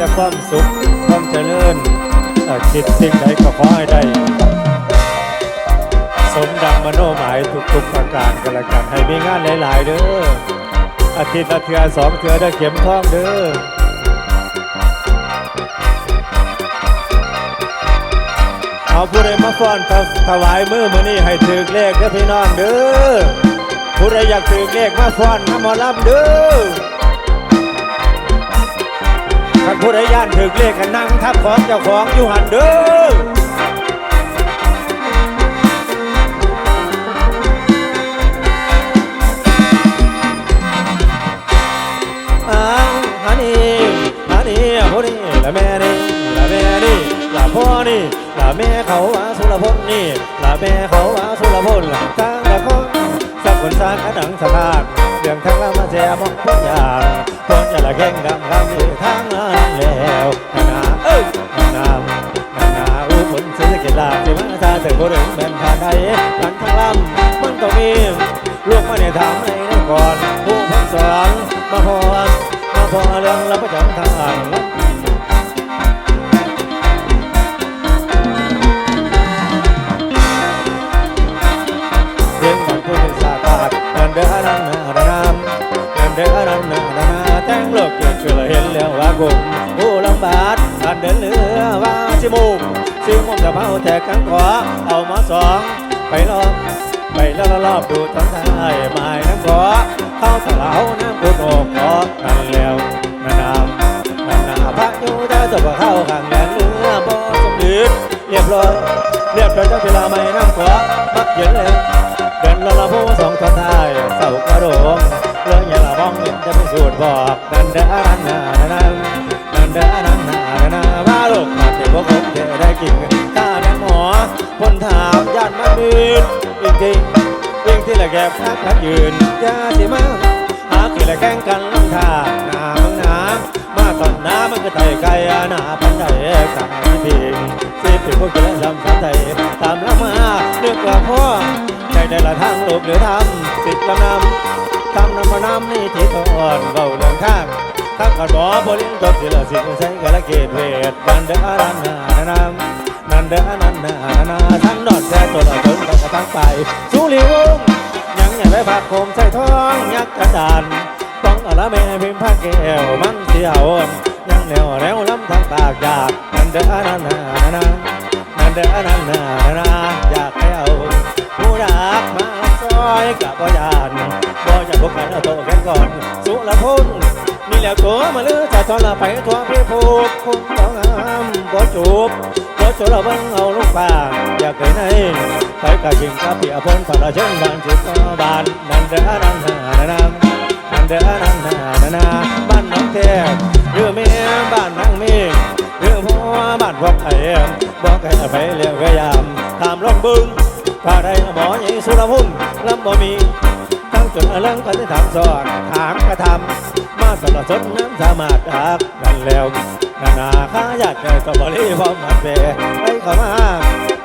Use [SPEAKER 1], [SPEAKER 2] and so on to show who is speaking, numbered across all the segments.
[SPEAKER 1] แต่ความสุขความเจริญคิดสิ่งใดก็ขอให้ได้ สมดังมโนหมายทุกๆประการกันละกันให้มีงานหลาย ๆ เด้ออาทิตย์ละเทือสองเทือได้เข็มทองเด้อเอาผู้ใดมาฟ้อนถวายมือมือนี้ให้ถือเลขเด้อพี่น้องเด้อผู้ใดอยากถือเลขมาฟ้อนมาหมอลำเด้อ ผู้ใดย่านถือเลขกันนั่งทับของเจ้าของอยู่หันเด้อฮันนี่ฮันนี่พนี่ละแม่นี่ละแม่นี่ละพ่อนี่ละแม่เขาว่าสุรพลนี่ละแม่เขาว่าสุรพลทางละคนสักคนสร้างกระดังสะพาน เรื่องทางลามาแจมองพ้นยางพ้นอย่าละแข่งดำคำที่ทางนั้นแล้วนานาเอ้ยนานานานาอู้ผลเศรษฐกิจลาบสิมาชาเถิดผู้เดินแม่นทางใดกันทางลำมันต้องมีลูกมาในทางในนี่ก่อนผู้พันสอนมาพอมาพอเรื่องรับประจำทางลำ วว่ากุมผู้ลำบากนันเดินเรือว่าชิมุมซิมุมจะเผาแทกกังขวาเอามาสอง ไปลองไปแล้วรอบดูต้นทายหมายน้ำขอเข้าสลาวน้ำกุดอกขอนั่นแล้วนาน้ำนานาพระอยู่เจ้าตัวเข้าข้างแหลมเรือบ่สมดืดเรียบร้อยเรียบร้อยเจ้าเวลาไม่น้ำขอมักเย็นแล้วเดินละละผู้สองต้นทายเสากระโดง เรื่อย่าละบ้องเห็นจะเป็นสูตรบอกนันเดอนันนานันนันเดอนันนานาว่าลูกมาเด็กพวกผมเธอได้กินข้าแม่หมอคนถามญาติมันมืดจริงจริงจริงที่ละแกบพักพักยืนยาสิมาหาคือละแข่งกันลำทางหน้ามึงหนามาตอนหน้ามันก็ไต่ไกลหน้าพันใดกลางพิงสิเป็นพวกกินลำสามไทยตามละมาเลือกกว่าพ่อใจได้ละทางลูกหรือทำติดลำนำ ทำนำมาน้ำนี่ที่ตอนเบาเรื่องข้างทั้งกันบ่บริจบสิละสิใช้กละเกตเวทบันเดอรันนาน้ำนันเดอนันนานาทั้งดอดแท้ตัวละจนต้องกระทั้งไปสุริวงยังอย่าไปผักโคมใส่ท้องยักษ์กระดานต้องอะละแม่พิมพ์ผ้าแก้วมันเสียวยังแนวแนวล้ำทางปากอยากนันเดอนันนานานันเดอนันนานาอยากให้เอา ผู้รักมาซอยกับบ่ยานบ่จะพบกันเอาโตกันก่อน สุรพลนี่แหล้วตัวมาลือจะทอนละไปทั่วพี่ผูกคุณต้องามบ่จูบก็ชวนเราบังเอาลูกป่าอยากเคยในไปกะชิงกะเปียพนฝันละเชิงบานจุดก็บานนันเดอนันหานานานันเดอนันหานานาบ้านน้องแท้เรือเมียบ้านนางเมีเรือพ่อบ้านพวกไอ้บอกไอ้ไปเรียกพยายามตามลองบึง ถ้าได้หมอใหญ่สุรพุ่มลำบ่มีทั้งจนอลังก็ได้ถามสอนถามกระทำมาสละสดน้ำสามารถดักนั่นแล้วนานาข้าอยากจะสบริพร้อมมันเปไปเข้ามา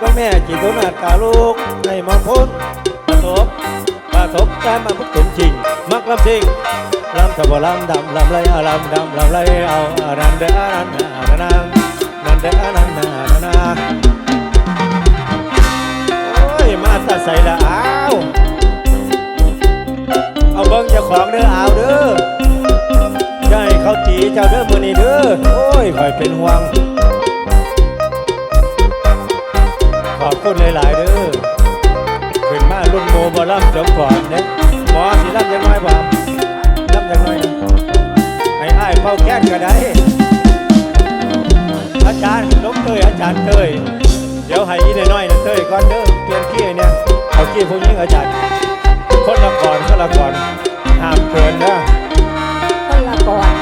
[SPEAKER 1] ก็แม่จิตุนาดกาลูกในมองพ้นประสบประสบแต่มาพุกถึงจริง มักลำจริงลำตะบลำดำลำไรอาลำดำลำไรเอาอานันเดอานันนานานันนันเดอานันนานา มาตัดใส่ละอ้าวเอาเบิ้งเจ้าของเด้อเอาเด้ออย่าให้เขาตีเจ้าเด้อมือนี้เด้อโอ้ยคอยเป็นห่วง ขอบคุณหลายๆเด้อขึ้นมารุ่นโมบอลำจบก่อนเด้หมอสิลำยังไงบ่ลำยังไงให้อ้ายเป่าแก้นก็ได้อาจารย์ลบเตยอาจารย์เตย ดี๋ยวให้อีน้อยๆนะเตยก่อนเด้อเปลี่ยนขี้เนี่ยเอาขี้พวกนี้อาจารย์คนละก่อนคนละก่อนห้ามเกินนะ
[SPEAKER 2] คนละก่อน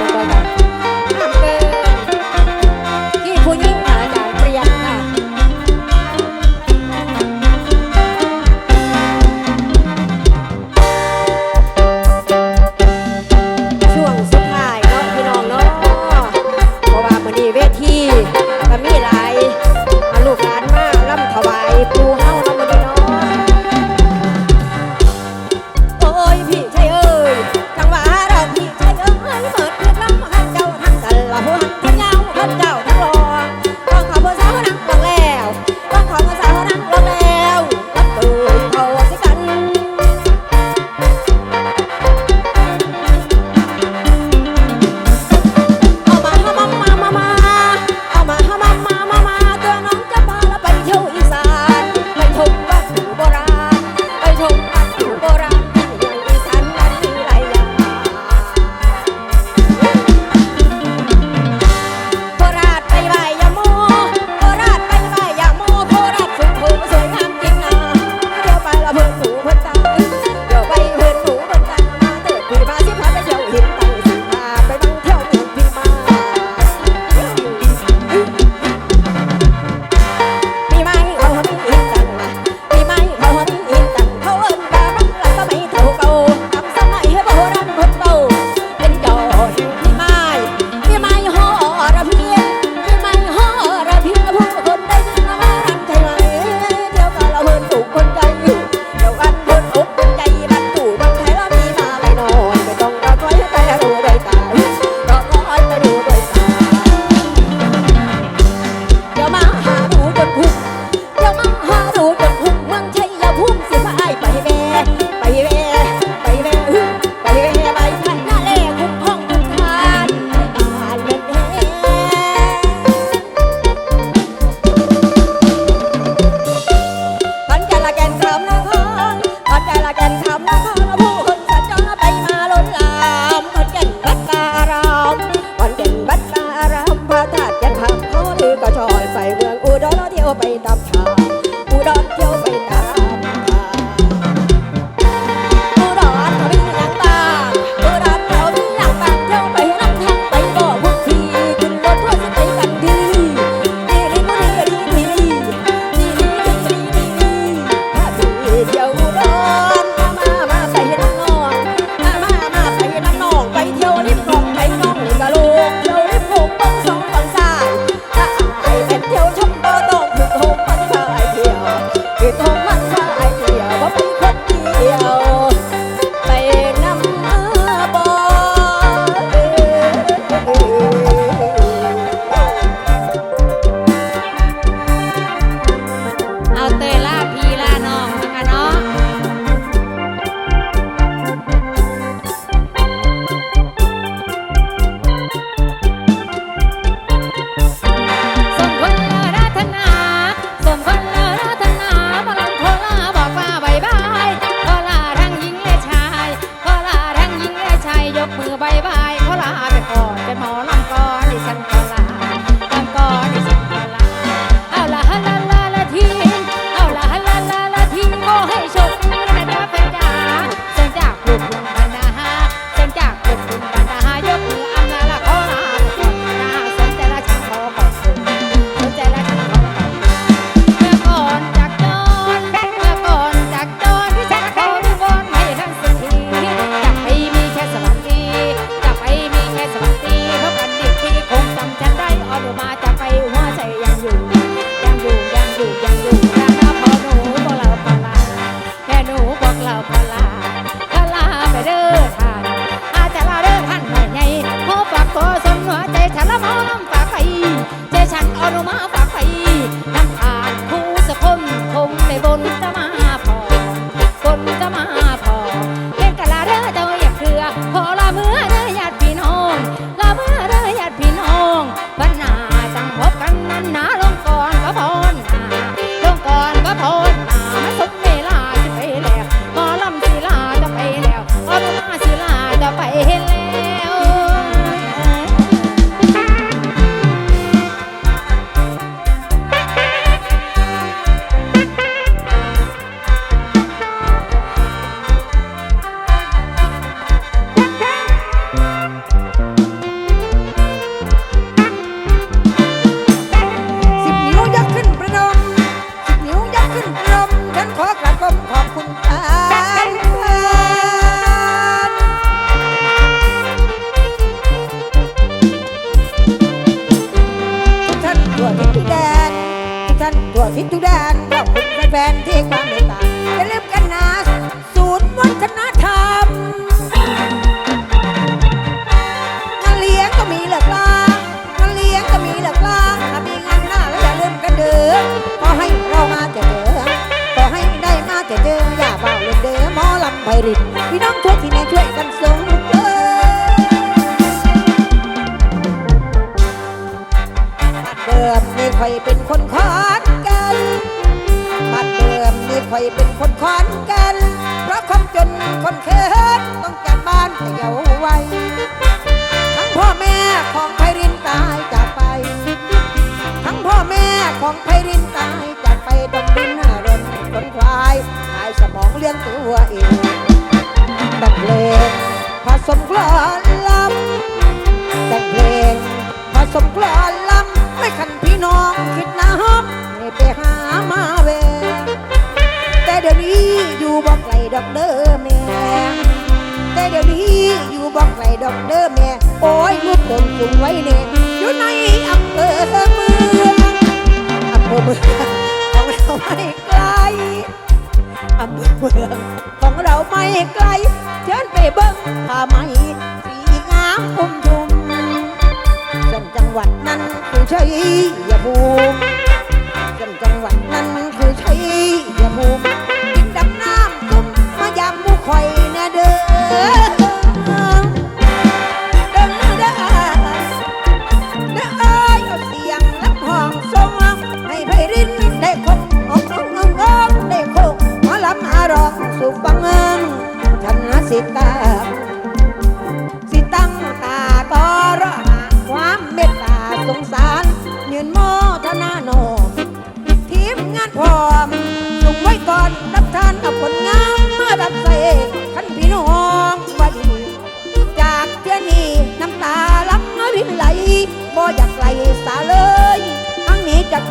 [SPEAKER 2] que toma ลินพี่น้องทั่วที่ไหนช่วยกันส่งเออเดิมนี่คอยเป็นคนขอนกันบ้านเดิมนี่คอยเป็นคนขอนกัน เพราะคนจนคนเคินต้องจากบ้านแต่เยาว์วัยทั้งพ่อแม่ของไพรินตายจากไป ทั้งพ่อแม่ของไพรินตายจากไปดมดินหน้ารนจนควายหาย สมองเลี้ยงตัวเอง ลอนลำแต่งเพลงผสมกลอนลำไม่คันพี่น้องคิดนะฮบให้ไปหามาเวแต่เดี๋ยวนี้อยู่บอกไกลดอกเด้อแม่แต่เดี๋ยวนี้อยู่บอกไกลดอกเด้อแม่โอ้ยลูกตนสู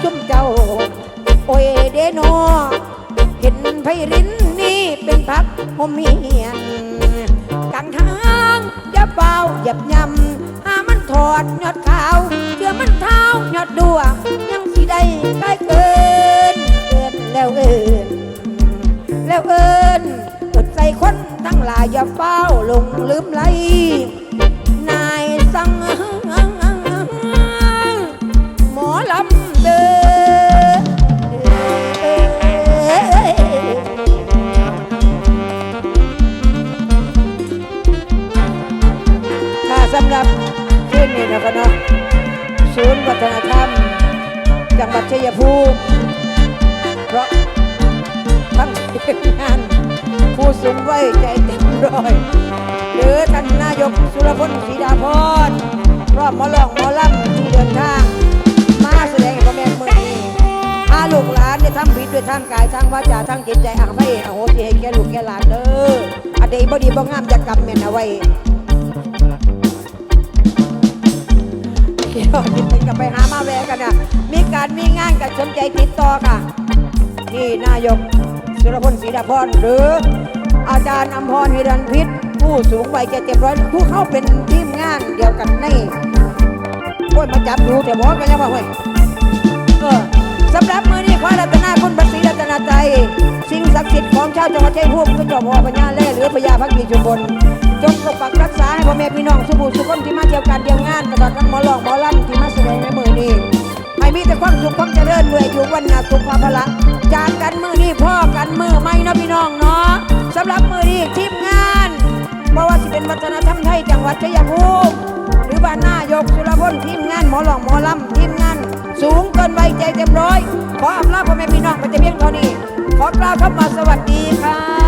[SPEAKER 2] ชุ่มเจ้า โอ้ยเดโนเห็นไพรินนี่เป็นพักหมเมียนกลางทางอย่าเบาอย่าบยำหามันถอดยอดขาวเชื่อมันเท้ายอดดัวยังสิได้ใกล้เกินเกินแล้วเอินแล้วเอิญกดใจคนทั้งหลายอย่าเฝ้าลงลืมไหล งหวัดชัยภูมิ เพราะทั้งทีมงาน ผู้สูงวัยใจเต็มร้อยหรือท่านนายกสุรพลศรีดาพรพร้อมมอลองมอลำที่เดินทาง มาแสดงให้พ่อแม่เมืองนี้อาลูกหลานได้ทำผิดด้วยทางกายทางวาจาทางจิตใจอาภัยอโหสิให้แก่ลูกแก่หลานเด้ออันใดบ่ดีบ่งามจะกำแม่นเอาไว้ เดี๋ยวจิตไปกับไปหามาแวะกันนะมีการมีงานกันสนใจติดต่อค่ะ ที่นายกสุรพลศรีดาพรหรือ อาจารย์อมพรฮิรันพิษ ผู้สูงวัยเจ็ดเจ็บร้อยผู้เข้าเป็นทีมงานเดียวกันในโอ้ยมาจับดูแต่บอกกันยังว่าเฮ้ยเออสำหรับมือนี้ขอรัตนาคุณพระศรีรัตนาใจ สิ่งศักดิ์สิทธิ์ของชาวจังหวัดชัยภูมิคือเจ้าพ่อพญาแล่หรือพญาพักดีชุมพล จงปกปักรักษาให้พ่อแม่พี่น้องสุบูสุคนที่มาเที่ยวการเที่ยวงานตลอดทั้งหมอหลองหมอลำที่มาแสดงในมือนี้ให้มีแต่ความสุขความเจริญด้วยอยู่วันนาสุขภาพละจากกันมือนี้พ่อกันมือไม่นะพี่น้องเนาะสำหรับมือนี้ทีมงานเพราะว่าสิเป็นวัฒนธรรมไทยจังหวัดชัยภูมิหรือบ้านนายกสุรพลทีมงานหมอหลองหมอลำทีมงาน สูงเกินวัยใจเต็มร้อยขออำลาพ่อแม่พี่น้องไปแต่เพียงเท่านี้ขอกล่าวคำว่าสวัสดีค่ะ